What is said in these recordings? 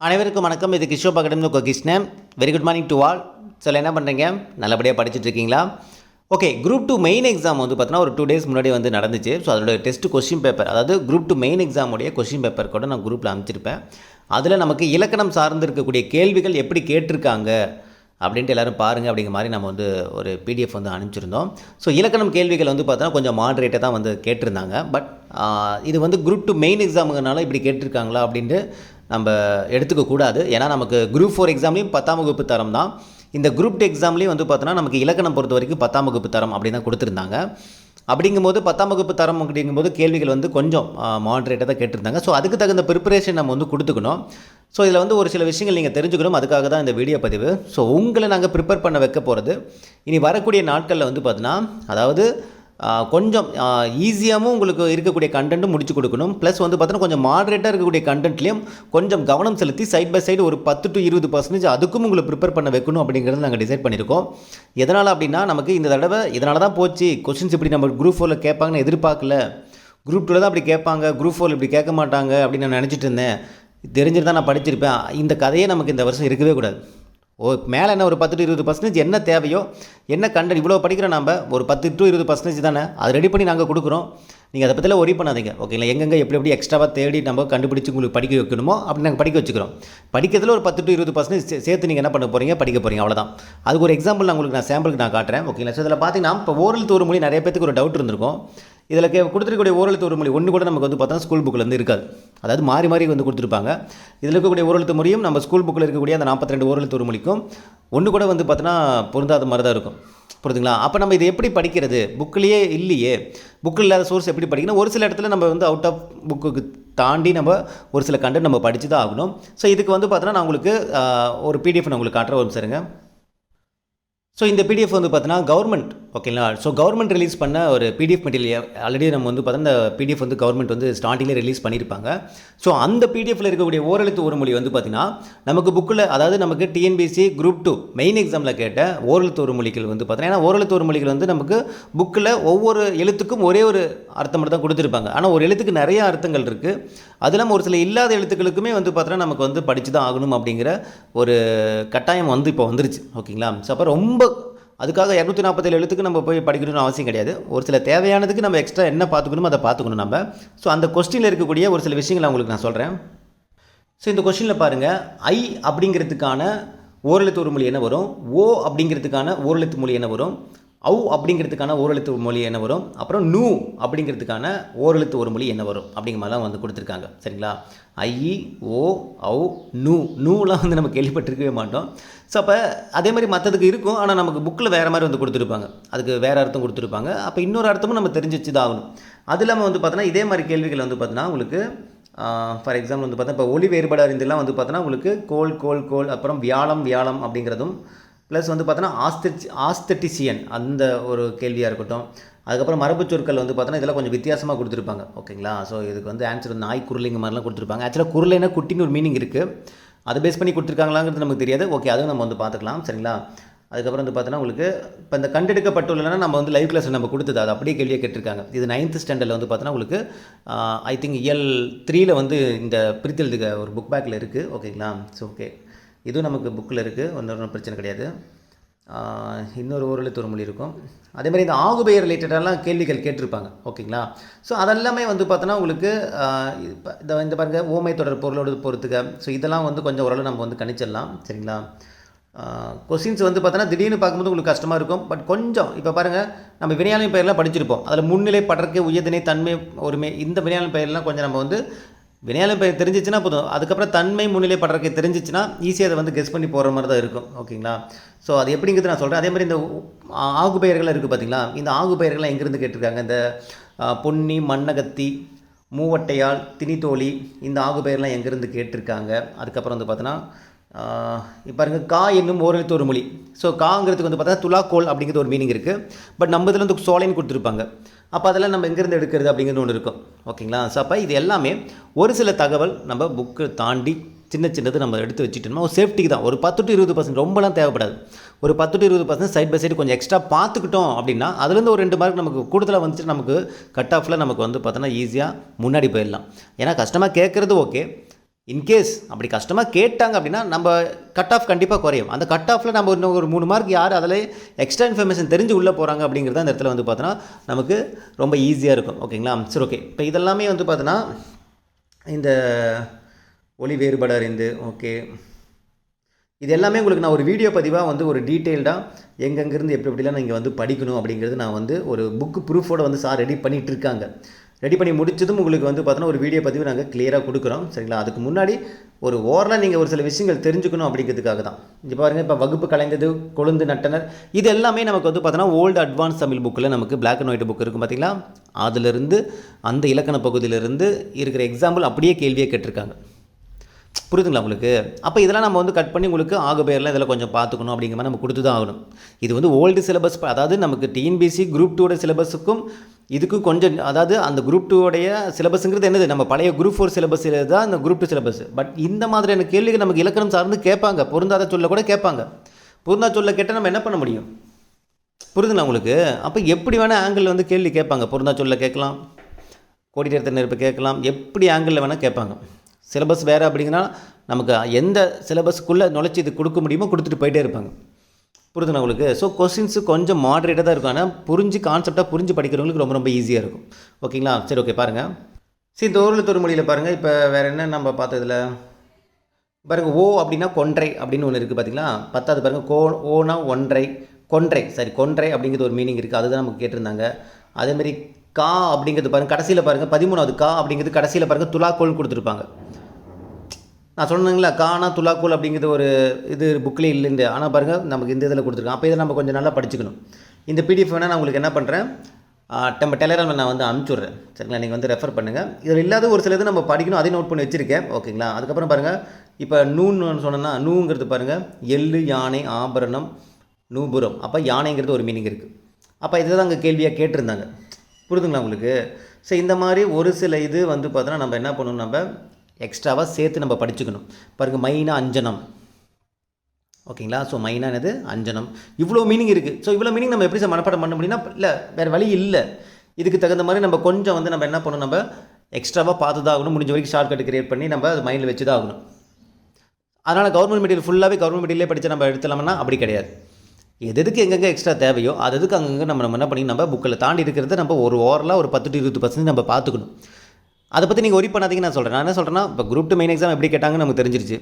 அனைவருக்கும் வணக்கம். இது கிஷோப் academy Krishnan very good morning to all சில என்ன பண்ணுறீங்க நல்லபடியாக படிச்சுட்டு இருக்கீங்களா okay group two main exam வந்து பார்த்தீங்கன்னா ஒரு டூ டேஸ் முன்னாடி வந்து நடந்துச்சு. ஸோ அதோட டெஸ்ட் கொஸ்டின் பேப்பர் அதாவது குரூப் டூ மெயின் எக்ஸாமுடைய கொஸ்டின் பேப்பர் கூட நான் குரூப்பில் அமைச்சிருப்பேன் அதில் நமக்கு இலக்கணம் சார்ந்து இருக்கக்கூடிய கேள்விகள் எப்படி கேட்டிருக்காங்க அப்படின்ட்டு எல்லாரும் பாருங்கள் அப்படிங்கிற மாதிரி நம்ம வந்து ஒரு பிடிஎஃப் வந்து அனுப்பிச்சிருந்தோம். ஸோ இலக்கணம் கேள்விகள் வந்து பார்த்தோன்னா கொஞ்சம் மாடரேட்டாக தான் வந்து கேட்டிருந்தாங்க. பட் இது வந்து குரூப் டூ மெயின் எக்ஸாமுங்கனால இப்படி கேட்டிருக்காங்களா அப்படின்ட்டு நம்ம எடுத்துக்கக்கூடாது ஏன்னா நமக்கு குரூப் ஃபோர் எக்ஸாம்லேயும் பத்தாம் வகுப்பு தரம் தான். இந்த குரூப் டூ எக்ஸாம்லேயும் வந்து பார்த்தோன்னா நமக்கு இலக்கணம் பொறுத்த வரைக்கும் பத்தாம் வகுப்பு தரம் அப்படின்னு தான் கொடுத்துருந்தாங்க. அப்படிங்கும்போது பத்தாம் வகுப்பு தரம் அப்படிங்கும்போது கேள்விகள் வந்து கொஞ்சம் மாடரேட்டாக தான் கேட்டிருந்தாங்க. ஸோ அதுக்கு தகுந்த ப்ரிப்பரேஷன் நம்ம வந்து கொடுத்துக்கணும். ஸோ இதில் வந்து ஒரு சில விஷயங்கள் நீங்கள் தெரிஞ்சுக்கணும். அதுக்காக தான் இந்த வீடியோ பதிவு. ஸோ உங்களை நாங்கள் ப்ரிப்பேர் பண்ண வைக்க போகிறது இனி வரக்கூடிய நாட்களில் வந்து பார்த்தீங்கன்னா அதாவது கொஞ்சம் ஈஸியாகவும் உங்களுக்கு இருக்கக்கூடிய கண்டென்ட்டும் முடிச்சு கொடுக்கணும். ப்ளஸ் வந்து பார்த்தோன்னா கொஞ்சம் மாடரேட்டாக இருக்கக்கூடிய கண்டென்ட்லேயும் கொஞ்சம் கவனம் செலுத்தி சைட் பை சைடு ஒரு பத்து டு இருபது பர்சன்டேஜ் அதுக்கும் உங்களை ப்ரிப்பேர் பண்ண வைக்கணும் அப்படிங்கிறது நாங்கள் டிசைட் பண்ணியிருக்கோம். எதனால் அப்படின்னா நமக்கு இந்த தடவை இதனால தான் போச்சு. கொஷின்ஸ் இப்படி நம்ம குரூப் ஃபோரில் கேட்பாங்கன்னு எதிர்பார்க்கல. குரூப் டூவில் தான் அப்படி கேட்பாங்க. குரூப் ஃபோரில் இப்படி கேட்க மாட்டாங்க அப்படின்னு நான் நினச்சிட்டு இருந்தேன். தெரிஞ்சிருந்தா நான் படிச்சிருப்பேன். இந்த கதையே நமக்கு இந்த வருஷம் இருக்கவே கூடாது. ஓ மேலே என்ன ஒரு பத்து டு இருபது பர்சன்டேஜ் என்ன தேவையோ என்ன கண்டென்ட் இவ்வளோ படிக்கிறோம் நம்ம ஒரு பத்து டு இருபது பர்சன்டேஜ் தானே அது ரெடி பண்ணி நாங்கள் கொடுக்குறோம். நீங்கள் அதை பற்றிலாம் ஒரி பண்ணாதீங்க. ஓகேங்களா எங்கெங்கே எப்படி எப்படி எக்ஸ்ட்ராவாக தேடி நம்ம கண்டுபிடிச்சு உங்களுக்கு படிக்க வைக்கணுமோ அப்படி நாங்கள் படிக்க வச்சுக்கிறோம். படிக்கிறதுல ஒரு பத்து டு இருபது பர்சன்டேஜ் சேர்த்து நீங்கள் என்ன பண்ண போகிறீங்க படிக்க போகிறீங்க அவ்வளோதான் அதுக்கு ஒரு எக்ஸாம்பிள் நான் உங்களுக்கு நான் சாம்பிளுக்கு நான் காட்டுறேன். ஓகேங்களா ஸோ இதில் பார்த்தீங்கன்னா இப்போ ஓரல் தோறு மொழி நிறைய பேத்துக்கு ஒரு டவுட் இருந்திருக்கும். இதில் கே கொடுத்துருக்கக்கூடிய ஓரெழுத்து ஒரு மொழி ஒன்று கூட நமக்கு வந்து பார்த்தா ஸ்கூல் புக்கில் வந்து இருக்காது. அதாவது மாறி மாறி வந்து கொடுத்துருப்பாங்க. இதில் இருக்கக்கூடிய ஓரழுத்து மொழியும் நம்ம ஸ்கூல் புக்கில் இருக்கக்கூடிய அந்த நாற்பத்தி ரெண்டு ஓரழுத்து ஒரு மொழிக்கும் ஒன்று கூட வந்து பார்த்தோன்னா பொருந்தாத மாதிரி தான் இருக்கும். புரியுதுங்களா அப்போ நம்ம இதை எப்படி படிக்கிறது? புக்கிலேயே இல்லையே. புக்கில் இல்லாத சோர்ஸ் எப்படி படிக்கணும்? ஒரு சில இடத்துல நம்ம வந்து அவுட் ஆஃப் புக்குக்கு தாண்டி நம்ம ஒரு சில கண்டென்ட் நம்ம படித்து தான் ஆகணும். ஸோ இதுக்கு வந்து பார்த்தோன்னா நான் உங்களுக்கு ஒரு பிடிஎஃப் நான் உங்களுக்கு காட்டுற ஒரு சரிங்க ஸோ இந்த பிடிஎஃப் வந்து பார்த்தீங்கன்னா கவர்மெண்ட் ஓகேங்களா? ஸோ கவர்மெண்ட் ரிலீஸ் பண்ண ஒரு பிடிஎஃப் மெட்டீரியல் ஆல்ரெடி நம்ம வந்து பார்த்தா இந்த பிடிஎஃப் வந்து கவர்மெண்ட் வந்து ஸ்டார்டிங்கில் ரிலீஸ் பண்ணியிருப்பாங்க ஸோ அந்த பிடிஎஃப்ல இருக்கக்கூடிய ஓரெழுத்து ஒரு மொழி வந்து பார்த்தீங்கன்னா நமக்கு புக்கில் அதாவது நமக்கு டிஎன்பிசி குரூப் டூ மெயின் எக்ஸாமில் கேட்ட ஓரெழுத்து ஒரு மொழிகள் வந்து பார்த்தீங்கன்னா ஏன்னா ஓரெழுத்து ஒரு மொழிகள் வந்து நமக்கு புக்கில் ஒவ்வொரு எழுத்துக்கும் ஒரே ஒரு அர்த்தம் மட்டும் தான் கொடுத்துருப்பாங்க. ஆனால் ஒரு எழுத்துக்கு நிறைய அர்த்தங்கள் இருக்குது அது இல்லாமல் ஒரு சில இல்லாத எழுத்துக்களுக்குமே வந்து பார்த்தோன்னா நமக்கு வந்து படித்து தான் ஆகணும் அப்படிங்கிற ஒரு கட்டாயம் வந்து இப்போ வந்துருச்சு. ஓகேங்களா? ஸோ அப்போ ரொம்ப அதுக்காக இரநூத்தி நாற்பத்தேழு எழுத்துக்கு நம்ம போய் படிக்கணும்னு அவசியம் கிடையாது. ஒரு சில தேவையானதுக்கு நம்ம எக்ஸ்ட்ரா என்ன பார்த்துக்கணுமோ அதை பார்த்துக்கணும் நம்ம. ஸோ அந்த கொஸ்டினில் இருக்கக்கூடிய ஒரு சில விஷயங்களை உங்களுக்கு நான் சொல்கிறேன் ஸோ இந்த கொஸ்டினில் பாருங்கள் ஐ அப்படிங்கிறதுக்கான ஓரெழுத்து ஒரு மொழி என்ன வரும்? ஓ அப்படிங்கிறதுக்கான ஓரெழுத்து மொழி என்ன வரும்? அவு அப்படிங்கிறதுக்கான ஓரெழுத்து மொழி என்ன வரும்? அப்புறம் நூ அப்படிங்கிறதுக்கான ஓரெழுத்து ஒரு மொழி என்ன வரும்? அப்படிங்கிற மாதிரிலாம் வந்து கொடுத்துருக்காங்க. சரிங்களா? ஐ ஓ ஔ நூ. நூலாம் வந்து நம்ம கேள்விப்பட்டிருக்கவே மாட்டோம். ஸோ அப்போ அதே மாதிரி மற்றதுக்கு இருக்கும். ஆனால் நமக்கு புக்கில் வேறு மாதிரி வந்து கொடுத்துருப்பாங்க. அதுக்கு வேறு அர்த்தம் கொடுத்துருப்பாங்க. அப்போ இன்னொரு அர்த்தமும் நம்ம தெரிஞ்சு வச்சு தான் ஆகணும் அது இல்லாமல் வந்து பார்த்தோன்னா இதே மாதிரி கேள்விகள் வந்து பார்த்தோன்னா உங்களுக்கு ஃபார் எக்ஸாம்பிள் வந்து பார்த்தா இப்போ ஒளி வேறுபாடு அறிந்தெல்லாம் வந்து பார்த்தோன்னா உங்களுக்கு கோல் கோல் கோல் அப்புறம் வியாழம் வியாழம் அப்படிங்கிறதும் ப்ளஸ் வந்து பார்த்தோன்னா ஆஸ்தெட் ஆஸ்தட்டிசியன் அந்த ஒரு கேள்வியாக இருக்கட்டும். அதுக்கப்புறம் மரபுச் சொற்கள் வந்து பார்த்தோன்னா இதெல்லாம் கொஞ்சம் வித்தியாசமாக கொடுத்துருப்பாங்க. ஓகேங்களா? ஸோ இதுக்கு வந்து ஆன்சர் வந்து நாய் குருளைங்க மாதிரிலாம் கொடுத்துருப்பாங்க. ஆக்சுவலாக குருளைனா குட்டின்னு ஒரு மீனிங் இருக்குது அதை பேஸ் பண்ணி கொடுத்துருக்காங்களாங்கிறது நமக்கு தெரியாது. ஓகே அதுவும் நம்ம வந்து பார்த்துக்கலாம். சரிங்களா? அதுக்கப்புறம் வந்து பார்த்தோன்னா உங்களுக்கு இப்போ இந்த கண்டெடுக்கப்பட்டுள்ளனா நம்ம வந்து லைவ் கிளாஸ் நம்ம கொடுத்தது. அது அப்படியே கேள்வியாக கேட்டிருக்காங்க. இது நைன்த் ஸ்டாண்டர்டில் வந்து பார்த்தோன்னா உங்களுக்கு ஐ திங்க் இயல் த்ரீயில் வந்து இந்த பிரித்தெழுதுக ஒரு புக் பேக்கில் இருக்குது ஓகேங்களா? ஸோ ஓகே இதுவும் நமக்கு புக்கில் இருக்குது ஒன்றும் பிரச்சனை கிடையாது. இன்னொரு ஓரெழுத்து ஒரு மொழி இருக்கும். அதே மாதிரி இந்த ஆகுபெயர் ரிலேட்டடெல்லாம் கேள்விகள் கேட்டிருப்பாங்க. ஓகேங்களா? ஸோ அதெல்லாமே வந்து பார்த்தோன்னா உங்களுக்கு ஆஹ் இந்த இந்த பாருங்கள் ஓமை தொடர் பொருளோடு பொறுத்துக்க ஸோ இதெல்லாம் வந்து கொஞ்சம் ஓரளவு நம்ம வந்து கணிச்சிடலாம். சரிங்களா? கொஸ்டின்ஸ் வந்து பார்த்தோன்னா திடீர்னு பார்க்கும்போது உங்களுக்கு கஷ்டமாக இருக்கும். பட் கொஞ்சம் இப்போ பாருங்கள் நம்ம வினையாளன் பெயர்லாம் படிச்சிருப்போம். அதில் முன்னிலை படர்க்கை உயர்தினை தன்மை ஒருமை இந்த வினையாளன் பெயர்லாம் கொஞ்சம் நம்ம வந்து வினையாளன் பெயர் தெரிஞ்சிச்சுன்னா போதும். அதுக்கப்புறம் தன்மை முன்னிலை படுறக்கு தெரிஞ்சிச்சுன்னா ஈஸியாக அதை வந்து கெஸ் பண்ணி போகிற மாதிரி தான் இருக்கும். ஓகேங்களா? ஸோ அது எப்படிங்கிறது நான் சொல்கிறேன் அதே மாதிரி இந்த ஆகு பெயர்கள் இருக்குது பார்த்தீங்களா இந்த ஆகு பெயர்கள்லாம் எங்கேருந்து கேட்டிருக்காங்க? இந்த பொன்னி மண்ணகத்தி மூவட்டையால் திணித்தோழி இந்த ஆகு பெயர்லாம் எங்கேருந்து கேட்டிருக்காங்க? அதுக்கப்புறம் வந்து பார்த்தோன்னா இப்போ பாருங்க கா என்னும் ஓரெழுத்து ஒரு மொழி. ஸோ காங்கிறதுக்கு வந்து பார்த்தா துலாக்கோல் அப்படிங்கிறது ஒரு மீனிங் இருக்குது பட் நம்ம இதில் வந்து சோலைன்னு கொடுத்துருப்பாங்க. அப்போ அதெல்லாம் நம்ம எங்கேருந்து எடுக்கிறது அப்படிங்கிறது ஒன்று இருக்கும். ஓகேங்களா? ஸோ அப்போ இது எல்லாமே ஒரு சில தகவல் நம்ம புக்கு தாண்டி சின்ன சின்னது நம்ம எடுத்து வச்சுட்டோம்னா ஒரு சேஃப்டிக்கு தான். ஒரு பத்து டு இருபது பர்சன்ட் ரொம்பலாம் தேவைப்படாது. ஒரு பத்து டு இருபது பர்சன்ட் சைட் பை சைடு கொஞ்சம் எக்ஸ்ட்ரா பார்த்துக்கிட்டோம் அப்படின்னா அதுலேருந்து ஒரு ரெண்டு மார்க் நமக்கு கூடுதலாக வந்துட்டு நமக்கு கட் ஆஃபில் நமக்கு வந்து பார்த்தோன்னா ஈஸியாக முன்னாடி போயிடலாம். ஏன்னா கஷ்டமாக கேட்குறது ஓகே இன்கேஸ் அப்படி கஷ்டமாக கேட்டாங்க அப்படின்னா நம்ம கட் ஆஃப் கண்டிப்பாக குறையும். அந்த கட் ஆஃபில் நம்ம இன்னும் ஒரு மூணு மார்க் யார் அதில் எக்ஸ்ட்ரா இன்ஃபர்மேஷன் தெரிஞ்சு உள்ளே போகிறாங்க அப்படிங்கிறத அந்த இடத்துல வந்து பார்த்தோன்னா நமக்கு ரொம்ப ஈஸியாக இருக்கும். ஓகேங்களா சரி ஓகே இப்போ இதெல்லாமே வந்து பார்த்தோன்னா இந்த ஒளி வேறுபாடு அறிந்து ஓகே இது எல்லாமே உங்களுக்கு நான் ஒரு வீடியோ பதிவாக வந்து ஒரு டீட்டெயில்டாக எங்கெங்கேருந்து எப்படி எப்படிலாம் நீங்கள் வந்து படிக்கணும் அப்படிங்கிறது நான் வந்து ஒரு புக்கு ப்ரூஃபோட வந்து சார் ரெடி பண்ணிகிட்டு இருக்காங்க. ரெடி பண்ணி முடிச்சதும் உங்களுக்கு வந்து பார்த்தோன்னா ஒரு வீடியோ பதிவு நாங்கள் கிளியராக கொடுக்குறோம். சரிங்களா? அதுக்கு முன்னாடி ஒரு ஓரலாக நீங்கள் ஒரு சில விஷயங்கள் தெரிஞ்சுக்கணும் அப்படிங்கிறதுக்காக தான். இப்போ பாருங்கள் இப்போ வகுப்பு கலைந்தது கொழுந்து நட்டனர் இது எல்லாமே நமக்கு வந்து பார்த்தோன்னா ஓல்டு அட்வான்ஸ் தமிழ் புக்கில் நமக்கு பிளாக் அண்ட் ஒயிட் புக் இருக்கும் பார்த்தீங்களா அதிலிருந்து அந்த இலக்கண பகுதியிலிருந்து இருக்கிற எக்ஸாம்பிள் அப்படியே கேள்வியே கேட்டிருக்காங்க. புரியுதுங்களா உங்களுக்கு? அப்போ இதெல்லாம் நம்ம வந்து கட் பண்ணி உங்களுக்கு ஆக பேரில் இதெல்லாம் கொஞ்சம் பார்த்துக்கணும் அப்படிங்கிற மாதிரி நம்ம கொடுத்து தான் ஆகணும். இது வந்து ஓல்டு சிலபஸ் அதாவது நமக்கு டிஎன்பிசி குரூப் டூட சிலபஸுக்கும் இதுக்கும் கொஞ்சம் அதாவது அந்த குரூப் டூடைய சிலபஸுங்கிறது என்னது? நம்ம பழைய குரூப் ஃபோர் சிலபஸ் தான் அந்த குரூப் டூ சிலபஸ் பட் இந்த மாதிரியான கேள்விகள் நமக்கு இலக்கணம் சார்ந்து கேட்பாங்க. பொருந்தாத சொல்ல கூட கேட்பாங்க. பொருந்தா சொல்ல கேட்டால் நம்ம என்ன பண்ண முடியும்? புரியுதுங்களா உங்களுக்கு? அப்போ எப்படி வேணால் ஆங்கிள் வந்து கேள்வி கேட்பாங்க. பொருந்தா சொல்ல கேட்கலாம். கோடிட்டர் நெருப்பு கேட்கலாம். எப்படி ஆங்கிளில் வேணால் கேட்பாங்க. சிலபஸ் வேறு அப்படிங்கன்னா நமக்கு எந்த சிலபஸ்க்குள்ளே நுழைச்சி இது கொடுக்க முடியுமோ கொடுத்துட்டு போயிட்டே இருப்பாங்க. புரிதுண்ணா உங்களுக்கு? ஸோ கொஸ்டின்ஸு கொஞ்சம் மாடரேட்டாக தான் இருக்கும். ஆனால் புரிஞ்சு கான்செப்டாக புரிஞ்சு படிக்கிறவங்களுக்கு ரொம்ப ரொம்ப ஈஸியாக இருக்கும். ஓகேங்களா சரி ஓகே பாருங்கள் சரி இந்த ஓரில் ஒரு மொழியில் பாருங்கள் இப்போ வேறு என்ன நம்ம பார்த்ததுல? பாருங்கள் ஓ அப்படின்னா கொன்றை அப்படின்னு ஒன்று இருக்குது பார்த்தீங்களா பத்தாவது பாருங்கள் கோ ஓனா ஒன்றை கொன்றை. சரி கொன்றை அப்படிங்கிறது ஒரு மீனிங் இருக்குது அதுதான் நமக்கு கேட்டிருந்தாங்க. அதேமாரி கா அப்படிங்கிறது பாருங்கள் கடைசியில் பாருங்கள் பதிமூணாவது கா அப்படிங்கிறது கடைசியில் பாருங்கள் துலாக்கோல் கொடுத்துருப்பாங்க. நான் சொன்னேங்களா கானா துலாக்கோல் அப்படிங்கிறது ஒரு இது புக்கில் இல்லைண்டு ஆனால் பாருங்கள் நமக்கு இந்த இதில் கொடுத்துருக்கோம் அப்போ இதை நம்ம கொஞ்சம் நல்லா படிச்சுக்கணும். இந்த பிடிஎஃப் வேணால் நான் உங்களுக்கு என்ன பண்ணுறேன் நம்ம டெலகிராமில் நான் வந்து அனுப்பிச்சுட்றேன் சரிங்களா? நீங்கள் வந்து ரெஃபர் பண்ணுங்கள் இதில் இல்லாத ஒரு சில இது நம்ம படிக்கணும் அதையும் நோட் பண்ணி வச்சுருக்கேன். ஓகேங்களா? அதுக்கப்புறம் பாருங்கள் இப்போ நூன்னு சொன்னேன்னா நூங்கிறது பாருங்கள் எள்ளு யானை ஆபரணம் நூபுரம். அப்போ யானைங்கிறது ஒரு மீனிங் இருக்குது அப்போ இதுதான் அங்கே கேள்வியாக கேட்டிருந்தாங்க. புரிதுங்களா உங்களுக்கு? ஸோ இந்த மாதிரி ஒரு சில இது வந்து பார்த்தோன்னா நம்ம என்ன பண்ணணும்? நம்ம எக்ஸ்ட்ராவாக சேர்த்து நம்ம படிச்சுக்கணும். பாருங்கள் மைனா அஞ்சனம். ஓகேங்களா? ஸோ மைனா என்னது? அஞ்சனம். இவ்வளோ மீனிங் இருக்குது ஸோ இவ்வளோ மீனிங் நம்ம எப்படி சார் மனப்பாடம் பண்ண முடியும்னா இல்லை வேறு வழி இல்லை. இதுக்கு தகுந்த மாதிரி நம்ம கொஞ்சம் வந்து நம்ம என்ன பண்ணணும்? நம்ம எக்ஸ்ட்ராவாக பார்த்து தான் ஆகணும் முடிஞ்ச வரைக்கும் ஷார்ட்கட் கிரியேட் பண்ணி நம்ம அது மைண்டில் வச்சு தான் ஆகணும் அதனால் கவர்மெண்ட் மெட்டீரியல் ஃபுல்லாகவே கவர்மெண்ட் மெட்டீரியலே படித்து நம்ம எடுத்துலாமன்னா அப்படி கிடையாது. எது எதுக்கு எங்கெங்கே எக்ஸ்ட்ரா தேவையோ அது எதுக்கு அங்கங்கே நம்ம நம்ம என்ன பண்ணி நம்ம புக்கில் தாண்டி இருக்கிறத நம்ம ஒரு ஓவரலாக ஒரு பத்து டு இருபது பர்சன்ட் நம்ம பார்த்துக்கணும். அதை பற்றி நீங்கள் ஒரி பண்ணாதீங்கன்னு நான் சொல்கிறேன் நான் என்ன சொல்கிறேன்னா இப்போ குரூப் டூ மெயின் எக்ஸாம் எப்படி கேட்டாங்கன்னு நமக்கு தெரிஞ்சிருச்சு.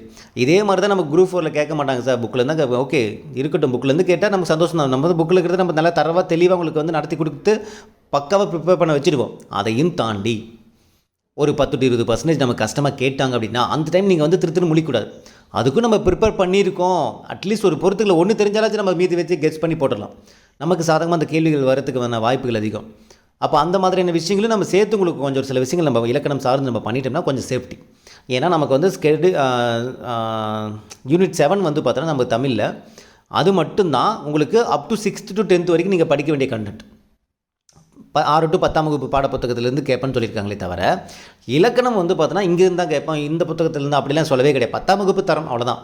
இதே மாதிரி தான் நம்ம குரூப் ஃபோரில் கேட்க மாட்டாங்க சார் புக்கில் இருந்தால் ஓகே இருக்கட்டும். புக்கிலேருந்து கேட்டால் நமக்கு சந்தோஷம் தான். நம்ம புக்கில் இருக்கிறத நம்ம நல்லா தரவாக தெளிவாக உங்களுக்கு வந்து நடத்தி கொடுத்து பக்காவாக ப்ரிப்பேர் பண்ண வச்சுருவோம் அதையும் தாண்டி ஒரு பத்து டு இருபது பர்சன்டேஜ் நம்ம கஷ்டமாக கேட்டாங்க அப்படின்னா அந்த டைம் நீங்கள் வந்து திரு திரு முழிக்கூடாது அதுக்கும் நம்ம ப்ரிப்பேர் பண்ணியிருக்கோம். அட்லீஸ்ட் ஒரு பொறுத்துக்களை ஒன்று தெரிஞ்சாலாச்சும் நம்ம மீதி வச்சு கெஸ் பண்ணி போட்டுடலாம். நமக்கு சாதகமாக அந்த கேள்விகள் வரதுக்கு வாய்ப்புகள் அதிகம். அப்போ அந்த மாதிரியான விஷயங்களும் நம்ம சேர்த்து உங்களுக்கு கொஞ்சம் ஒரு சில விஷயங்கள் நம்ம இலக்கணம் சார்ந்து நம்ம பண்ணிட்டோம்னா கொஞ்சம் சேஃப்டி ஏன்னா நமக்கு வந்து ஸ்கெடு யூனிட் செவன் வந்து பார்த்தோன்னா நம்ம தமிழில் அது மட்டும்தான் உங்களுக்கு up to sixth to tenth வரைக்கும் நீங்கள் படிக்க வேண்டிய கண்டென்ட் ப ஆறு டு பத்தாம் வகுப்பு பாடப்புத்தகத்திலேருந்து கேட்பேன்னு சொல்லியிருக்காங்களே தவிர இலக்கணம் வந்து பார்த்தோன்னா இங்கேருந்து தான் கேட்போம். இந்த புத்தகத்திலேருந்து அப்படிலாம் சொல்லவே கிடையாது. பத்தாம் வகுப்பு தரம் அவ்வளோதான்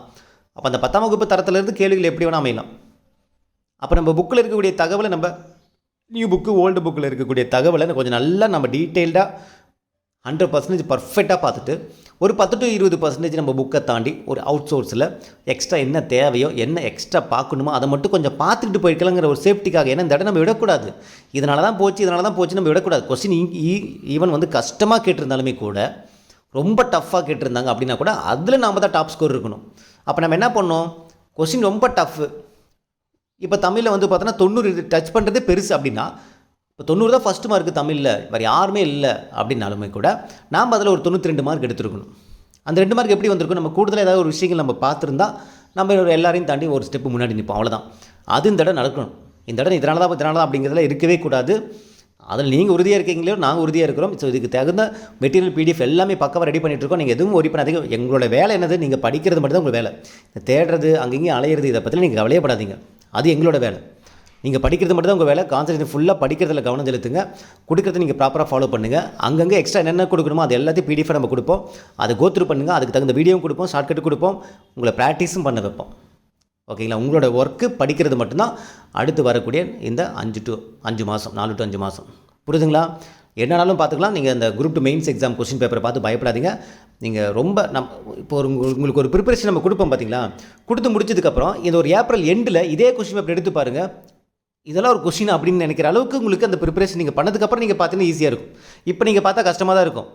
அப்போ அந்த பத்தாம் வகுப்பு தரத்துலேருந்து கேள்விகள் எப்படி வேணால் அமையலாம். அப்போ நம்ம புக்கில் இருக்கக்கூடிய தகவலை நம்ம நியூ புக்கு ஓல்டு புக்கில் இருக்கக்கூடிய தகவலை கொஞ்சம் நல்லா நம்ம டீட்டெயில்டாக ஹண்ட்ரட் பர்சன்டேஜ் பர்ஃபெக்டாக பார்த்துட்டு ஒரு பத்து டு இருபது பர்சன்டேஜ் நம்ம புக்கை தாண்டி ஒரு அவுட் சோர்ஸில் எக்ஸ்ட்ரா என்ன தேவையோ என்ன எக்ஸ்ட்ரா பார்க்கணுமோ அதை மட்டும் கொஞ்சம் பார்த்துட்டு போயிருக்கலாங்கிற ஒரு சேஃப்டிக்காக ஏன்னா இந்த இடம் நம்ம விடக்கூடாது. இதனால தான் போச்சு இதனால தான் போச்சு நம்ம விடக்கூடாது. கொஸ்டின் ஈவன் வந்து கஷ்டமாக கேட்டிருந்தாலுமே கூட ரொம்ப டஃப்பாக கேட்டிருந்தாங்க அப்படின்னா கூட அதில் நாம் தான் டாப் ஸ்கோர் இருக்கணும். அப்போ நம்ம என்ன பண்ணோம்? கொஸ்டின் ரொம்ப டஃப்பு இப்போ தமிழில் வந்து பார்த்தோன்னா தொண்ணூறு டச் பண்ணுறதே பெருசு அப்படின்னா இப்போ தொண்ணூறு தான் ஃபஸ்ட் மார்க் தமிழில் வேறு யாருமே இல்லை அப்படின்னாலுமே கூட நாம் அதில் ஒரு தொண்ணூற்றி ரெண்டு மார்க் எடுத்துருக்கணும். அந்த ரெண்டு மார்க் எப்படி வந்திருக்கும் நம்ம கூடுதலாக ஏதாவது ஒரு விஷயங்கள் நம்ம பார்த்துருந்தா நம்ம ஒரு எல்லாரையும் தாண்டி ஒரு ஸ்டெப்பு முன்னாடி நிற்போம் அவ்வளோதான் அது இந்த இடம் நடக்கணும். இந்த இடம் இதனால தான் இதனால தான் அப்படிங்கிறதுல இருக்கவே கூடாது. அதில் நீங்கள் உறுதியாக இருக்கீங்களோ நாங்கள் உறுதியாக இருக்கிறோம். ஸோ இதுக்கு தகுந்த மெட்டீரியல் பிடிஎஃப் எல்லாமே பக்கவாக ரெடி பண்ணிட்டுருக்கோம் நீங்கள் எதுவும் ஒரி பண்ணாதீங்க. எங்களோட வேலை என்னது? நீங்கள் படிக்கிறது மட்டும் தான் உங்கள் வேலை தேடுறது அங்கேயும் அலையிறது இதை பற்றி நீங்கள் கவலையப்படாதீங்க அது எங்களோட வேலை. நீங்கள் படிக்கிறது மட்டும் தான் உங்கள் வேலை. கான்சன்ட்ரேஷன் ஃபுல்லாக படிக்கிறதுல கவனம் செலுத்துங்க. கொடுக்குறத நீங்கள் ப்ராப்பராக ஃபாலோ பண்ணுங்கள் அங்கங்கே எக்ஸ்ட்ரா என்னென்ன கொடுக்கணுமோ அது எல்லாத்தையும் பிடிஎஃப் நம்ம கொடுப்போம். அதை கோத்ரூ பண்ணுங்கள் அதுக்கு தகுந்த வீடியோவும் கொடுப்போம். ஷார்ட்கட் கொடுப்போம். உங்களை ப்ராக்டிஸும் பண்ண வைப்போம். ஓகேங்களா உங்களோட ஒர்க்கு படிக்கிறது மட்டும்தான் அடுத்து வரக்கூடிய இந்த அஞ்சு டு அஞ்சு மாதம் நாலு டு அஞ்சு மாதம் புரியுதுங்களா? என்னனாலும் பார்த்துக்கலாம். நீங்கள் இந்த group two mains exam question பேப்பரை பார்த்து பயப்படாதீங்க. நீங்கள் ரொம்ப நம் இப்போ ஒரு உங்களுக்கு- உங்களுக்கு ஒரு ப்ரிப்பரேஷன் நம்ம கொடுப்போம் பார்த்தீங்களா கொடுத்து முடிச்சதுக்கப்புறம் இந்த ஒரு ஏப்ரல் எண்டில் இதே கொஸ்டின் பேப்பர் எடுத்து பாருங்கள் இதெல்லாம் ஒரு கொஷின் அப்படின்னு நினைக்கிற அளவுக்கு உங்களுக்கு அந்த ப்ரிப்பரேஷன் நீங்கள் பண்ணதுக்கப்புறம் நீங்கள் பார்த்தீங்கன்னா ஈஸியாக இருக்கும். இப்போ நீங்கள் பார்த்தா கஷ்டமாக தான் இருக்கும்.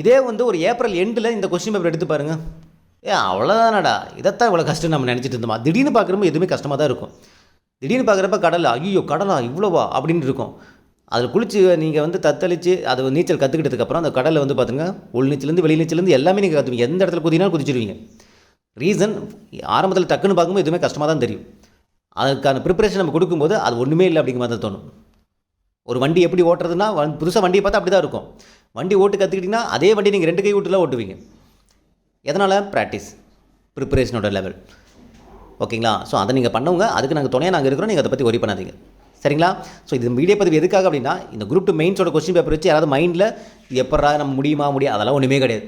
இதே வந்து ஒரு ஏப்ரல் எண்டில் இந்த கொஸ்டின் பேப்பர் எடுத்து பாருங்கள் ஏ அவ்வளோதானடா இதைத்தான் இவ்வளோ கஷ்டம் நம்ம நினச்சிட்டு இருந்தோமா? திடீர்னு பார்க்குறப்ப எதுவுமே கஷ்டமாக தான் இருக்கும். திடீர்னு பார்க்குறப்ப கடல் ஐயோ கடலா இவ்வளோவா? அப்படின்னு இருக்கும். அதில் குளிச்சு நீங்கள் வந்து தத்தளித்து அது நீச்சல் கற்றுக்கிட்டதுக்கப்புறம் அந்த கடலில் வந்து பார்த்துங்க உள் நீச்சலேருந்து வெளி நீச்சலேருந்து எல்லாமே நீங்கள் கற்றுவீங்க எந்த இடத்துல குதினாலும் குதிச்சிருவீங்க. ரீசன் ஆரம்பத்தில் டக்குன்னு பார்க்கும்போது எதுவுமே கஷ்டமாக தான் தெரியும். அதுக்கான ப்ரிப்பரேஷன் நம்ம கொடுக்கும்போது அது ஒன்றுமே இல்லை அப்படிங்கிற மாதிரி தான் தோணும். ஒரு வண்டி எப்படி ஓட்டுறதுன்னா புதுசாக வண்டியை பார்த்தா அப்படி தான் இருக்கும். வண்டி ஓட்டு கற்றுக்கிட்டிங்கன்னா அதே வண்டி நீங்கள் ரெண்டு கை ஓட்டுல ஓட்டுவீங்க. எதனால்? ப்ராக்டிஸ் ப்ரிப்பரேஷனோட லெவல் ஓகேங்களா? ஸோ அதை நீங்கள் பண்ணவங்க அதுக்கு நாங்கள் துணையாக நாங்கள் இருக்கிறோம். நீங்கள் அதை பற்றி ஒரி பண்ணாதீங்க. சரிங்களா? ஸோ இது வீடியோ பதிவு எதுக்காக அப்படின்னா இந்த குரூப் டூ மெயின்ஸோட கொஸ்டின் பேப்பர் வச்சு யாராவது மைண்டில் எப்படா நம்ம முடியுமா முடியும் அதெல்லாம் ஒன்றுமே கிடையாது.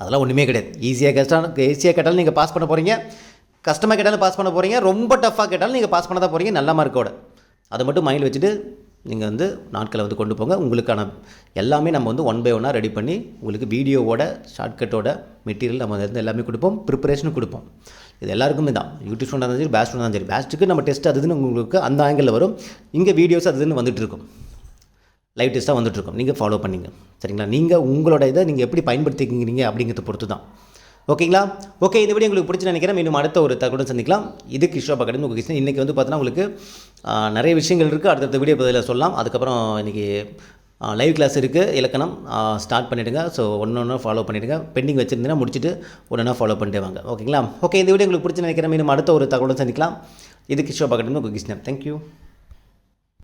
அதெல்லாம் ஒன்றுமே கிடையாது. ஈஸியாக கஷ்டம் ஈஸியாக கேட்டாலும் நீங்கள் பாஸ் பண்ண போகிறீங்க கஷ்டமாக கேட்டாலும் பாஸ் பண்ண போகிறீங்க ரொம்ப டஃப்பாக கேட்டாலும் நீங்கள் பாஸ் பண்ண தான் போகிறீங்க நல்ல மார்க்கோட அதை மட்டும் மைண்டில் வச்சுட்டு நீங்கள் வந்து நாட்களை வந்து கொண்டு போங்க. உங்களுக்கான எல்லாமே நம்ம வந்து ஒன் பை ஒன்னாக ரெடி பண்ணி உங்களுக்கு வீடியோவோட ஷார்ட்கட்டோட மெட்டீரியல் நம்ம வந்து எல்லாமே கொடுப்போம். ப்ரிப்பரேஷனும் கொடுப்போம். இது எல்லாருக்குமே தான். யூடியூப் ஸ்டூடெண்ட் இருந்தாலும் சரி பேஸ்ட் இருந்தாலும் சரி பேஸ்ட்டுக்கு நம்ம டெஸ்ட் அதுன்னு உங்களுக்கு அந்த ஆங்கிளில் வரும். இங்கே வீடியோஸ் அது இதுன்னு லைவ் டெஸ்ட்டாக வந்துட்டுருக்கும் நீங்கள் ஃபாலோ பண்ணிங்க. சரிங்களா? நீங்கள் உங்களோட இதை நீங்கள் எப்படி பயன்படுத்திக்கிறீங்க அப்படிங்கிறத பொறுத்து தான் ஓகேங்களா? ஓகே இந்த வீடியோ உங்களுக்கு பிடிச்சி நினைக்கிறேன். மீண்டும் அடுத்த ஒரு தகவலுடன் சந்திக்கலாம். இது கிஷோப் அகாடமி உங்கள் கிருஷ்ணன் இன்றைக்கி வந்து பார்த்தீங்கன்னா உங்களுக்கு நிறைய விஷயங்கள் இருக்குது அடுத்தடுத்த வீடியோ பதில் சொல்லலாம். அதுக்கப்புறம் இன்றைக்கி லைவ் கிளாஸ் இருக்குது இலக்கணம் ஸ்டார்ட் பண்ணிவிடுங்க ஸோ ஒன்று ஒன்று ஃபாலோ பண்ணிவிடுங்க பெண்டிங் வச்சுருந்தீங்கன்னா முடிச்சுட்டு ஒன்று ஃபாலோ பண்ணிட்டு வாங்க. ஓகேங்களா? ஓகே இந்த வீடியோ உங்களுக்கு பிடிச்சி நினைக்கிறேன். மீண்டும் அடுத்த ஒரு தகவலுடன் சந்திக்கலாம். இது கிஷோப் அகாடமி உங்கள் கிருஷ்ணன் தேங்க்யூ